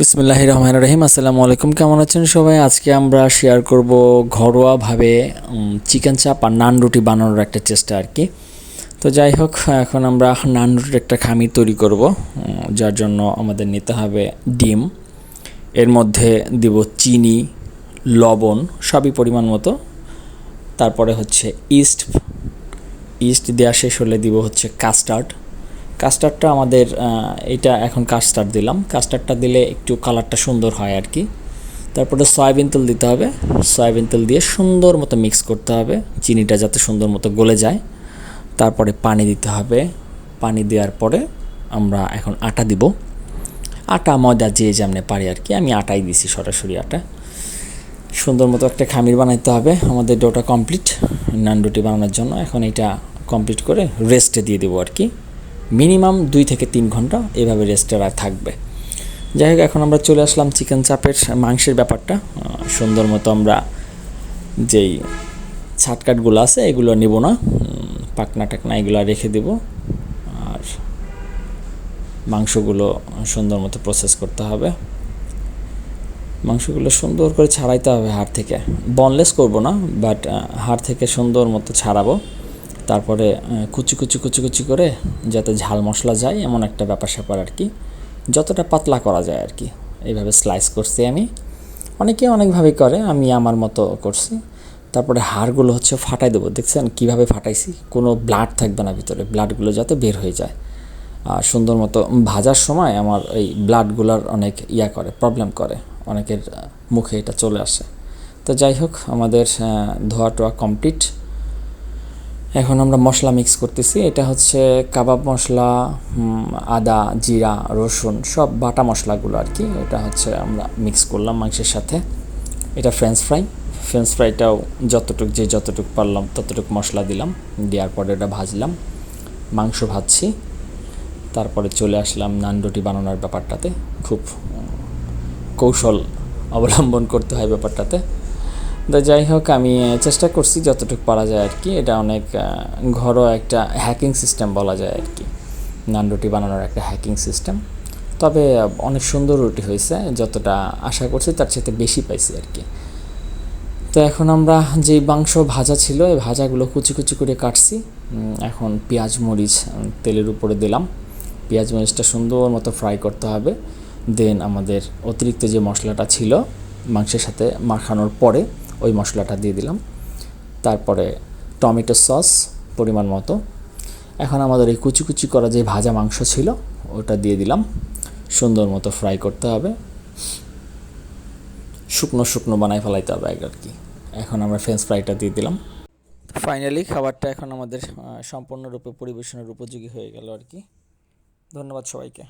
বিসমিল্লাহ রহমান রহিম। আসসালামু আলাইকুম। কেমন আছেন সবাই? আজকে আমরা শেয়ার করব ঘরোয়াভাবে চিকেন চাপ আর নান রুটি বানানোর একটা চেষ্টা আর কি। তো যাই হোক, এখন আমরা নান রুটির একটা খামির তৈরি করব যার জন্য আমাদের নিতে হবে ডিম। এর মধ্যে দিব চিনি, লবণ, সবই পরিমাণ মতো। তারপরে হচ্ছে ইস্ট ইস্ট দেওয়া শেষ হলে দিব হচ্ছে কাস্টার্ড কাস্টার্ডটা আমাদের এটা এখন কাস্টার্ড দিলাম। কাস্টার্ডটা দিলে একটু কালারটা সুন্দর হয় আর কি। তারপরে সয়াবিন তেল দিতে হবে। সয়াবিন তেল দিয়ে সুন্দর মতো মিক্স করতে হবে। চিনিটা যাতে সুন্দর মতো গলে যায়। তারপরে পানি দিতে হবে। পানি দেওয়ার পরে আমরা এখন আটা দিব। আটা, ময়দা যে যেমনে পারি আর কি। আমি আটাই দিছি, সরাসরি আটা। সুন্দর মতো একটা খামির বানাইতে হবে। আমাদের ডোটা কমপ্লিট নান রুটি বানানোর জন্য। এখন এটা কমপ্লিট করে রেস্টে দিয়ে দেবো আর কি। মিনিমাম দুই থেকে তিন ঘণ্টা এভাবে রেস্টে থাকবে। যাই হোক, এখন আমরা চলে আসলাম চিকেন চাপের মাংসের ব্যাপারটা। সুন্দর মতো আমরা যেই ছাটকাটগুলো আছে, এগুলো নেব না। পাকনা টাকনা এগুলো রেখে দেব। আর মাংসগুলো সুন্দর মতো প্রসেস করতে হবে। মাংসগুলো সুন্দর করে ছাড়াইতে হবে হাড় থেকে। বনলেস করব না বাট হাড় থেকে সুন্দর মতো ছাড়াবো। তারপরে কুচি কুচি কুচি কুচি করে যাতে ঝাল মশলা যায়, এমন একটা ব্যাপার স্যাপার আর কি। যতটা পাতলা করা যায় আর কি। এইভাবে স্লাইস করছি আমি। অনেকে অনেকভাবে করে, আমি আমার মতো করছি। তারপরে হাড়গুলো হচ্ছে ফাটাই দেবো। দেখছেন কীভাবে ফাটাইছি? কোনো ব্লাড থাকবে না ভিতরে। ব্লাডগুলো যাতে বের হয়ে যায়। আর সুন্দর মতো ভাজার সময় আমার এই ব্লাডগুলোর অনেক ইয়া করে প্রবলেম করে। অনেকের মুখে এটা চলে আসে। তো যাই হোক, আমাদের ধোয়া টোয়া কমপ্লিট এখন আমরা মশলা মিক্স করতেছি। এটা হচ্ছে কাবাব মশলা আদা, জিরা, রসুন, সব বাটা মশলাগুলো আর কি এটা হচ্ছে আমরা মিক্স করলাম মাংসের সাথে। এটা ফ্রেঞ্চ ফ্রাই ফ্রেঞ্চ ফ্রাইটাও যতটুক যে যতটুক পারলাম ততটুক মশলা দিলাম। দেওয়ার পরে এটা ভাজলাম। মাংস ভাজছি। তারপরে চলে আসলাম নান রুটি বানানোর ব্যাপারটাতে। খুব কৌশল অবলম্বন করতে হয় ব্যাপারটাতে। তো যাই হোক, আমি চেষ্টা করছি যতটুকু পারা যায় আর কি। এটা অনেক ঘরোয়া একটা হ্যাকিং সিস্টেম বলা যায় আর কি। নান রুটি বানানোর একটা হ্যাকিং সিস্টেম তবে অনেক সুন্দর রুটি হয়েছে, যতটা আশা করছি তার সাথে বেশি পাইছি আর কি। তো এখন আমরা যে মাংস ভাজা ছিল, এই ভাজাগুলো কুচি কুচি করে কাটছি। এখন পেঁয়াজ, মরিচ তেলের উপরে দিলাম। পেঁয়াজ, মরিচটা সুন্দর মতো ফ্রাই করতে হবে। দেন আমাদের অতিরিক্ত যে মশলাটা ছিল, মাংসের সাথে মাখানোর পরে ওই মশলাটা দিয়ে দিলাম। তারপরে টমেটো সস পরিমাণ মতো। এখন আমাদের এই কুচি কুচি করা যে ভাজা মাংস ছিল, ওটা দিয়ে দিলাম। সুন্দর মতো ফ্রাই করতে হবে। শুকনো শুকনো বানাই ফেলাইতে হবে আগে আর কি। এখন আমরা ফ্রেঞ্চ ফ্রাইটা দিয়ে দিলাম। ফাইনালি খাবারটা এখন আমাদের সম্পূর্ণরূপে পরিবেশনের উপযোগী হয়ে গেল আর কি। ধন্যবাদ সবাইকে।